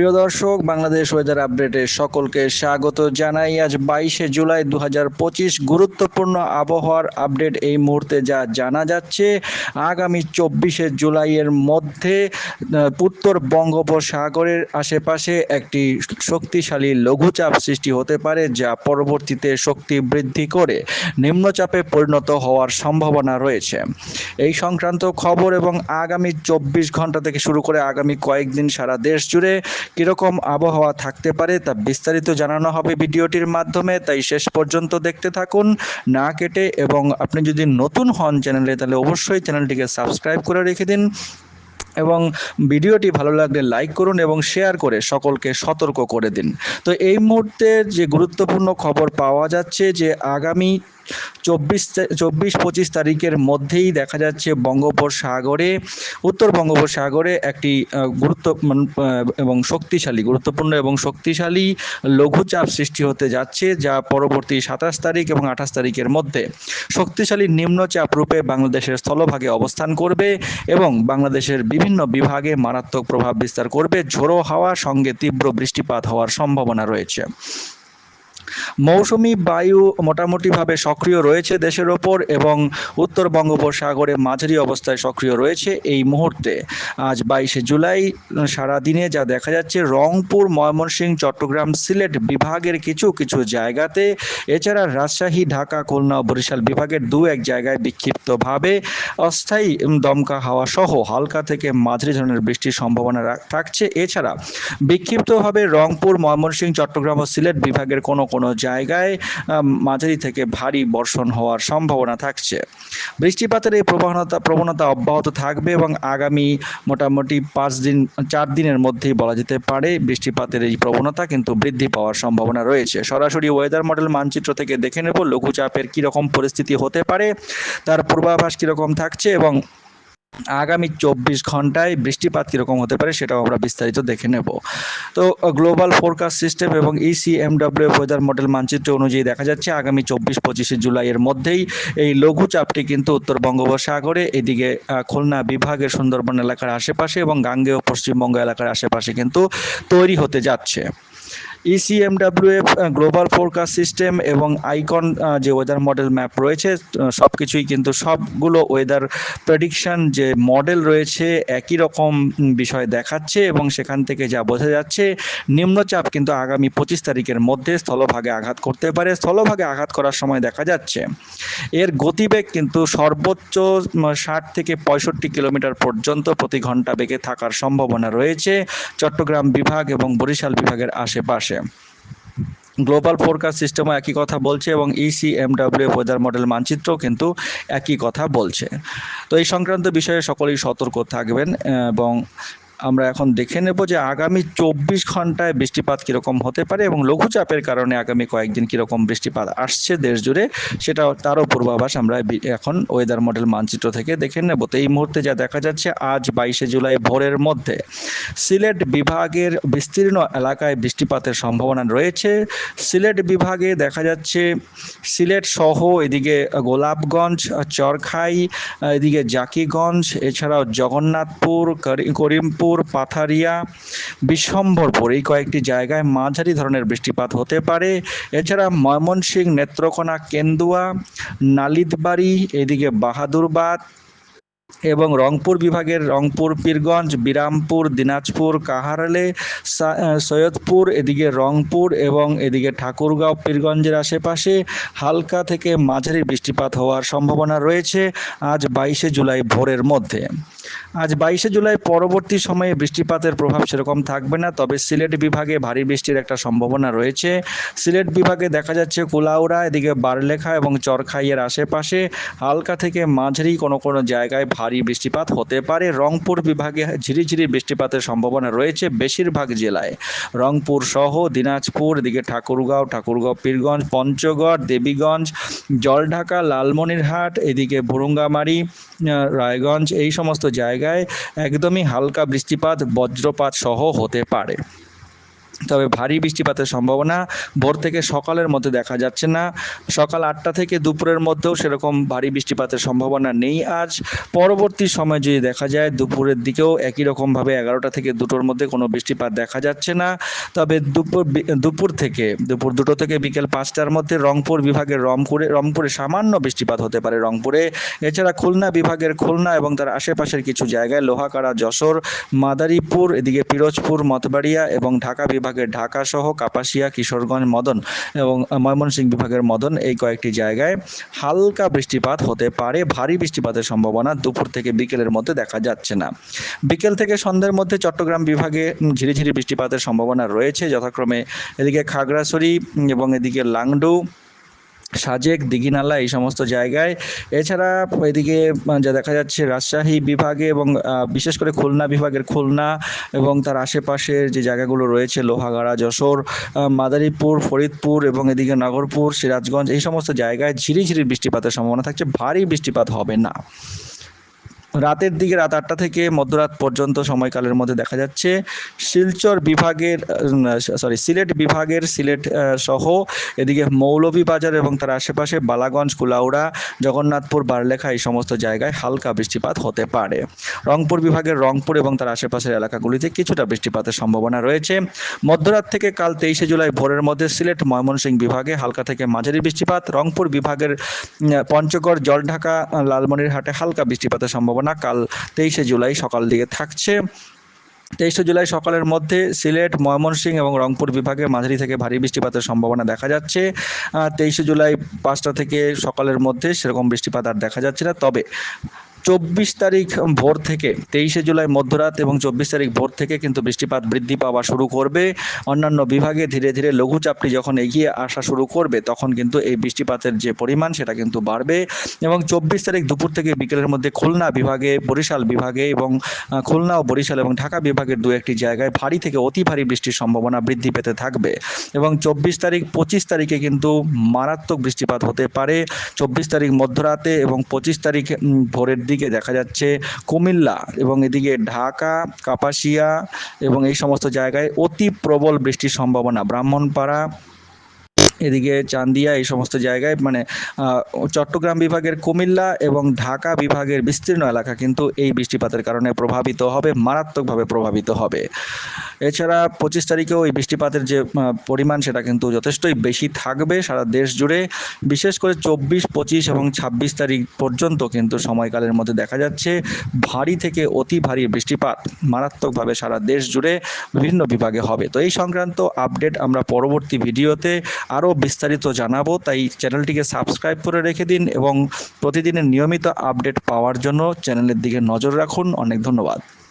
প্রিয় দর্শক, বাংলাদেশ ওয়েদার আপডেটে সকলকে স্বাগত জানাই। আজ বাইশে জুলাই দু হাজার পঁচিশ গুরুত্বপূর্ণ আবহাওয়ার আপডেট এই মুহূর্তে যা জানা যাচ্ছে, আগামী চব্বিশে জুলাইয়ের মধ্যে উত্তর বঙ্গোপসাগরের আশেপাশে একটি শক্তিশালী লঘুচাপ সৃষ্টি হতে পারে, যা পরবর্তীতে শক্তি বৃদ্ধি করে নিম্নচাপে পরিণত হওয়ার সম্ভাবনা রয়েছে। এই সংক্রান্ত খবর এবং আগামী চব্বিশ ঘণ্টা থেকে শুরু করে আগামী কয়েকদিন সারা দেশ জুড়ে কীরকম আবহাওয়া থাকতে পারে তা বিস্তারিত জানানো হবে ভিডিওটির মাধ্যমে। তাই শেষ পর্যন্ত দেখতে থাকুন, না কেটে এবং আপনি যদি নতুন হন চ্যানেলে, তাহলে অবশ্যই চ্যানেলটিকে সাবস্ক্রাইব করে রেখে দিন এবং ভিডিওটি ভালো লাগলে লাইক করুন এবং শেয়ার করে সকলকে সতর্ক করে দিন। তো এই মুহূর্তে যে গুরুত্বপূর্ণ খবর পাওয়া যাচ্ছে যে আগামী চব্বিশ চব্বিশ, পঁচিশ তারিখের মধ্যেই দেখা যাচ্ছে বঙ্গোপসাগরে, উত্তর বঙ্গোপসাগরে একটি গুরুত্ব এবং শক্তিশালী, গুরুত্বপূর্ণ এবং শক্তিশালী লঘুচাপ সৃষ্টি হতে যাচ্ছে যা পরবর্তী সাতাশ তারিখ এবং আঠাশ তারিখের মধ্যে শক্তিশালী নিম্নচাপ রূপে বাংলাদেশের স্থলভাগে অবস্থান করবে এবং বাংলাদেশের বিভিন্ন বিভাগে মারাত্মক প্রভাব বিস্তার করবে। ঝোড়ো হাওয়া, সঙ্গে তীব্র বৃষ্টিপাত হওয়ার সম্ভাবনা রয়েছে। মৌসুমি বায়ু মোটামুটিভাবে সক্রিয় রয়েছে দেশের ওপর এবং উত্তর বঙ্গোপসাগরে মাঝারি অবস্থায় সক্রিয় রয়েছে এই মুহূর্তে। আজ বাইশে জুলাই সারা দিনে যা দেখা যাচ্ছে, রংপুর, ময়মনসিংহ, চট্টগ্রাম, সিলেট বিভাগের কিছু কিছু জায়গাতে। এছাড়া রাজশাহী, ঢাকা, খুলনা বরিশাল বিভাগের দু এক জায়গায় বিক্ষিপ্তভাবে অস্থায়ী দমকা হাওয়া সহ হালকা থেকে মাঝারি ধরনের বৃষ্টির সম্ভাবনা থাকছে। এছাড়া বিক্ষিপ্তভাবে রংপুর, ময়মনসিংহ, চট্টগ্রাম ও সিলেট বিভাগের কোনো কোনো জায়গায় মাঝারি থেকে ভারী বর্ষণ হওয়ার সম্ভাবনা থাকছে। বৃষ্টিপাতের এই প্রবণতা প্রবণতা অব্যাহত থাকবে এবং আগামী মোটামুটি পাঁচ দিন, চার দিনের মধ্যেই বলা যেতে পারে বৃষ্টিপাতের এই প্রবণতা কিন্তু বৃদ্ধি পাওয়ার সম্ভাবনা রয়েছে। সরাসরি ওয়েদার মডেল মানচিত্র থেকে দেখে নেব, লঘুচাপের কীরকম পরিস্থিতি হতে পারে, তার পূর্বাভাস কীরকম থাকছে এবং আগামী চব্বিশ ঘন্টায় বৃষ্টিপাত কীরকম হতে পারে সেটাও আমরা বিস্তারিত দেখে নেব। তো গ্লোবাল ফোরকাস্ট সিস্টেম এবং ইসিএমডব্লিউ ওয়েদার মডেল মানচিত্র অনুযায়ী দেখা যাচ্ছে আগামী চব্বিশ, পঁচিশে জুলাইয়ের মধ্যেই এই লঘুচাপটি কিন্তু উত্তর বঙ্গোপসাগরে, এদিকে খুলনা বিভাগের সুন্দরবন এলাকার আশেপাশে এবং গাঙ্গেয় পশ্চিমবঙ্গ এলাকার আশেপাশে কিন্তু তৈরি হতে যাচ্ছে। ইসিএমডাব্লিউএফ গ্লোবাল ফোরকাস্ট সিস্টেম এবং আইকন যে ওয়েদার মডেল ম্যাপ রয়েছে সব কিছুই কিন্তু সবগুলো ওয়েদার প্রেডিকশন যে মডেল রয়েছে, একই রকম বিষয় দেখাচ্ছে এবং সেখান থেকে যা বোঝা যাচ্ছে, নিম্নচাপ কিন্তু আগামী পঁচিশ তারিখের মধ্যে স্থলভাগে আঘাত করতে পারে। স্থলভাগে আঘাত করার সময় দেখা যাচ্ছে, এর গতিবেগ কিন্তু সর্বোচ্চ ষাট থেকে পঁয়ষট্টি কিলোমিটার পর্যন্ত প্রতি ঘণ্টা বেগে থাকার সম্ভাবনা রয়েছে। চট্টগ্রাম বিভাগ এবং বরিশাল বিভাগের আশেপাশে। গ্লোবাল ফোরকাস্ট সিস্টেমও একই কথা বলছে এবং ইসিএমডাব্লিউ ওয়েদার মডেল মানচিত্রও কিন্তু একই কথা বলছে। তো এই সংক্রান্ত বিষয়ে সকলেই সতর্ক থাকবেন, এবং আমরা এখন দেখে নেব যে আগামী চব্বিশ ঘন্টায় বৃষ্টিপাত কীরকম হতে পারে এবং লঘুচাপের কারণে আগামী কয়েকদিন কীরকম বৃষ্টিপাত আসছে দেশ জুড়ে, সেটা তারও পূর্বাভাস আমরা এখন ওয়েদার মডেল মানচিত্র থেকে দেখে নেব। তো এই মুহূর্তে যা দেখা যাচ্ছে, আজ বাইশে জুলাই ভোরের মধ্যে সিলেট বিভাগের বিস্তীর্ণ এলাকায় বৃষ্টিপাতের সম্ভাবনা রয়েছে। সিলেট বিভাগে দেখা যাচ্ছে, সিলেট সহ এদিকে গোলাপগঞ্জ, চরখাই, এদিকে জাকিগঞ্জ, এছাড়াও জগন্নাথপুর করি- করিমপুর পাথারিয়া, বিশ্বম্ভরপুর এই কয়েকটি জায়গায় মাঝারি ধরনের বৃষ্টিপাত হতে পারে। এছাড়া ময়মনসিংহ, নেত্রকোনা, কেন্দুয়া, নালিতবাড়ি, এদিকে বাহাদুরবাদ এবং রংপুর বিভাগের রংপুর, পীরগঞ্জ, বিরামপুর, দিনাজপুর, কাহারলে সৈয়দপুর, এদিকে রংপুর এবং এদিকে ঠাকুরগাঁও, পীরগঞ্জের আশেপাশে হালকা থেকে মাঝারি বৃষ্টিপাত হওয়ার সম্ভাবনা রয়েছে আজ বাইশে জুলাই ভোরের মধ্যে। আজ বাইশে জুলাই পরবর্তী সময়ে বৃষ্টিপাতের প্রভাব সেরকম থাকবে না, তবে সিলেট বিভাগে ভারী বৃষ্টির একটা সম্ভাবনা রয়েছে। সিলেট বিভাগে দেখা যাচ্ছে কুলাউড়া, এদিকে বারলেখা এবং চরখাইয়ের আশেপাশে হালকা থেকে মাঝারি কোনো কোনো জায়গায় ভারী বৃষ্টিপাত হতে পারে। রংপুর বিভাগে ঝিরিঝিরি বৃষ্টিপাতের সম্ভাবনা রয়েছে বেশিরভাগ জেলায়। রংপুর সহ দিনাজপুর, এদিকে ঠাকুরগাঁও ঠাকুরগাঁও, পীরগঞ্জ, পঞ্চগড়, দেবীগঞ্জ, জলঢাকা, লালমনিরহাট, এদিকে ভুরুঙ্গামারি রায়গঞ্জ, এই সমস্ত জায়গায় একদমই হালকা বৃষ্টিপাত বজ্রপাত সহ হতে পারে। তবে ভারী বৃষ্টিপাতের সম্ভাবনা ভোর থেকে সকালের মধ্যে দেখা যাচ্ছে না। সকাল আটটা থেকে দুপুরের মধ্যেও সেরকম ভারী বৃষ্টিপাতের সম্ভাবনা নেই আজ। পরবর্তী সময় যদি দেখা যায়, দুপুরের দিকেও একই রকমভাবে এগারোটা থেকে দুটোর মধ্যে কোনো বৃষ্টিপাত দেখা যাচ্ছে না। তবে দুপুর দুপুর থেকে, দুপুর দুটো থেকে বিকেল পাঁচটার মধ্যে রংপুর বিভাগের রংপুরে রংপুরে সামান্য বৃষ্টিপাত হতে পারে রংপুরে। এছাড়া খুলনা বিভাগের খুলনা এবং তার আশেপাশের কিছু জায়গায় লোহাকাড়া, যশোর, মাদারীপুর, এদিকে পিরোজপুর, মতবাড়িয়া এবং ঢাকা বিভাগের ঢাকা সহ কাপাসিয়া, কিশোরগঞ্জ, মদন এবং ময়মনসিংহ বিভাগের মদন এই কয়েকটি জায়গায় হালকা বৃষ্টিপাত হতে পারে। ভারী বৃষ্টিপাতের সম্ভাবনা দুপুর থেকে বিকেলের মধ্যে দেখা যাচ্ছে না। বিকেল থেকে সন্ধ্যের মধ্যে চট্টগ্রাম বিভাগে ঝিরিঝিরি বৃষ্টিপাতের সম্ভাবনা রয়েছে। যথাক্রমে এদিকে খাগড়াছড়ি এবং এদিকে লাংডু সাজেক, দিঘিনালা এই সমস্ত জায়গায়। এছাড়া এদিকে যা দেখা যাচ্ছে রাজশাহী বিভাগে এবং বিশেষ করে খুলনা বিভাগের খুলনা এবং তার আশেপাশের যে জায়গাগুলো রয়েছে, লোহাগাড়া, যশোর মাদারীপুর, ফরিদপুর এবং এদিকে নগরপুর, সিরাজগঞ্জ, এই সমস্ত জায়গায় ঝিরিঝিরি বৃষ্টিপাতের সম্ভাবনা থাকছে। ভারী বৃষ্টিপাত হবে না। রাতের দিকে রাত আটটা থেকে মধ্যরাত পর্যন্ত সময়কালের মধ্যে দেখা যাচ্ছে শিলচর বিভাগের সরি সিলেট বিভাগের, সিলেট সহ এদিকে মৌলভীবাজার এবং তার আশেপাশে বালাগঞ্জ, কুলাউড়া, জগন্নাথপুর, বারলেখা এই সমস্ত জায়গায় হালকা বৃষ্টিপাত হতে পারে। রংপুর বিভাগের রংপুর এবং তার আশেপাশের এলাকাগুলিতে কিছুটা বৃষ্টিপাতের সম্ভাবনা রয়েছে। মধ্যরাত থেকে কাল তেইশে জুলাই ভোরের মধ্যে সিলেট ময়মনসিংহ বিভাগে হালকা থেকে মাঝারি বৃষ্টিপাত, রংপুর বিভাগের পঞ্চগড়, জলঢাকা, লালমনিরহাটে হালকা বৃষ্টিপাতের সম্ভাবনা কাল তেইশে জুলাই সকাল দিকে থাকছে। তেইশে জুলাই সকালের মধ্যে সিলেট, ময়মনসিংহ এবং রংপুর বিভাগে মাঝারি থেকে ভারী বৃষ্টিপাতের সম্ভাবনা দেখা যাচ্ছে। তেইশে জুলাই পাঁচটা থেকে সকালের মধ্যে সেরকম বৃষ্টিপাত আর দেখা যাচ্ছে না। তবে চব্বিশ তারিখ ভোর থেকে তেইশে জুলাই মধ্যরাত এবং চব্বিশ তারিখ ভোর থেকে কিন্তু বৃষ্টিপাত বৃদ্ধি পাওয়া শুরু করবে। অন্যান্য বিভাগে ধীরে ধীরে লঘুচাপটি যখন এগিয়ে আসা শুরু করবে, তখন কিন্তু এই বৃষ্টিপাতের যে পরিমাণ সেটা কিন্তু বাড়বে এবং চব্বিশ তারিখ দুপুর থেকে বিকেলের মধ্যে খুলনা বিভাগে, বরিশাল বিভাগে এবং খুলনা ও বরিশাল এবং ঢাকা বিভাগের দু একটি জায়গায় ভারী থেকে অতি ভারী বৃষ্টির সম্ভাবনা বৃদ্ধি পেতে থাকবে এবং চব্বিশ তারিখ, পঁচিশ তারিখে কিন্তু মারাত্মক বৃষ্টিপাত হতে পারে। চব্বিশ তারিখ মধ্যরাতে এবং পঁচিশ তারিখ ভোরের দিকে দেখা যাচ্ছে কুমিল্লা এবং এদিকে ঢাকা, কাপাসিয়া এবং এই সমস্ত জায়গায় অতি প্রবল বৃষ্টির সম্ভাবনা। ব্রাহ্মণপাড়া, এদিকে চান্দিয়া এই সমস্ত জায়গায় মানে চট্টগ্রাম বিভাগের কুমিল্লা এবং ঢাকা বিভাগের বিস্তীর্ণ এলাকা কিন্তু এই বৃষ্টিপাতের কারণে প্রভাবিত হবে, মারাত্মকভাবে প্রভাবিত হবে। এছাড়া পঁচিশ তারিখেও এই বৃষ্টিপাতের যে পরিমাণ সেটা কিন্তু যথেষ্টই বেশি থাকবে সারা দেশ জুড়ে। বিশেষ করে চব্বিশ, পঁচিশ এবং ছাব্বিশ তারিখ পর্যন্ত কিন্তু সময়কালের মধ্যে দেখা যাচ্ছে ভারী থেকে অতি ভারী বৃষ্টিপাত মারাত্মকভাবে সারা দেশ জুড়ে বিভিন্ন বিভাগে হবে। তো এই সংক্রান্ত আপডেট আমরা পরবর্তী ভিডিওতে আরও বিস্তারিত জানাব। তাই চ্যানেলটিকে সাবস্ক্রাইব করে রেখে দিন এবং প্রতিদিনের নিয়মিত আপডেট পাওয়ার জন্য চ্যানেলের দিকে নজর রাখুন। অনেক ধন্যবাদ।